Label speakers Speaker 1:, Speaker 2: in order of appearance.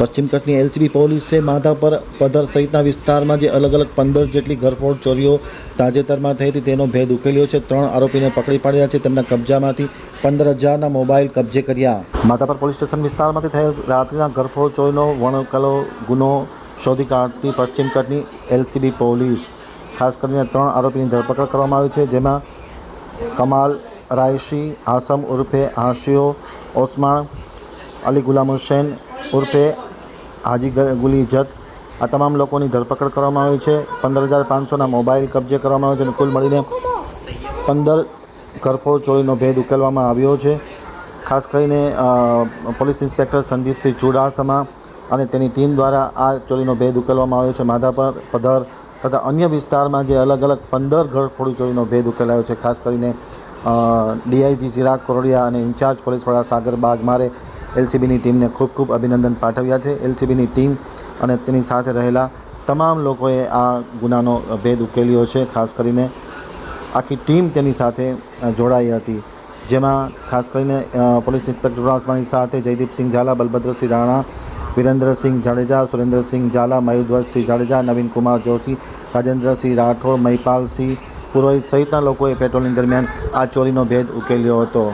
Speaker 1: પશ્ચિમ કચ્છની એલસીબી પોલીસે માધાપર પધર સહિતના વિસ્તારમાં જે અલગ અલગ પંદર જેટલી ઘરફોડ ચોરીઓ તાજેતરમાં થઈ હતી, તેનો ભેદ ઉકેલ્યો છે. ત્રણ આરોપીને પકડી પાડ્યા છે. તેમના કબજામાંથી પંદર હજારના મોબાઈલ કબજે કર્યા. માધાપર પોલીસ સ્ટેશન વિસ્તારમાંથી થયેલ રાત્રિના ઘરફોડ ચોરીનો વણકલો ગુનો શોધી કાઢતી પશ્ચિમ કચ્છની એલસીબી પોલીસ. ખાસ કરીને ત્રણ આરોપીની ધરપકડ કરવામાં આવી છે, જેમાં કમાલ રાયશી આસમ ઉર્ફે હાશિયો ઓસમાણ અલી ગુલામ હુસૈન ઉર્ફે હાજી ગુલી જત આ તમામ લોકોની ધરપકડ કરવામાં આવી છે. પંદર હજાર પાંચસોના મોબાઈલ કબજે કરવામાં આવ્યો છે અને કુલ મળીને પંદર ઘરફોડ ચોરીનો ભેદ ઉકેલવામાં આવ્યો છે. ખાસ કરીને પોલીસ ઇન્સ્પેક્ટર સંદીપસિંહ ચુડાસમા અને તેની ટીમ દ્વારા આ ચોરીનો ભેદ ઉકેલવામાં આવ્યો છે. માધાપર, પધર તથા અન્ય વિસ્તારમાં જે અલગ અલગ પંદર ઘરફોડી ચોરીનો ભેદ ઉકેલાયો છે. ખાસ કરીને ડીઆઈજી ચિરાગ કરોડિયા અને ઇન્ચાર્જ પોલીસ વડા સાગર બાગમારે એલસીબીની ટીમને ખૂબ ખૂબ અભિનંદન પાઠવ્યા છે. એલસીબીની ટીમ અને તેની સાથે રહેલા તમામ લોકોએ આ ગુનાનો ભેદ ઉકેલ્યો છે. ખાસ કરીને આખી ટીમ તેની સાથે જોડાઈ હતી. જેમાં ખાસ કરીને પોલીસ ઇન્સ્પેક્ટર રાસમાની સાથે જયદીપસિંહ ઝાલા, બલભદ્રસિંહ રાણા, વિરેન્દ્રસિંહ જાડેજા, સુરેન્દ્રસિંહ ઝાલા મયુધ્વજસિંહ જાડેજા, નવીનકુમાર જોશી, રાજેન્દ્રસિંહ રાઠોડ, મહિપાલસિંહ પુરોહિત સહિતના લોકોએ પેટ્રોલિંગ દરમિયાન આ ચોરીનો ભેદ ઉકેલ્યો હતો.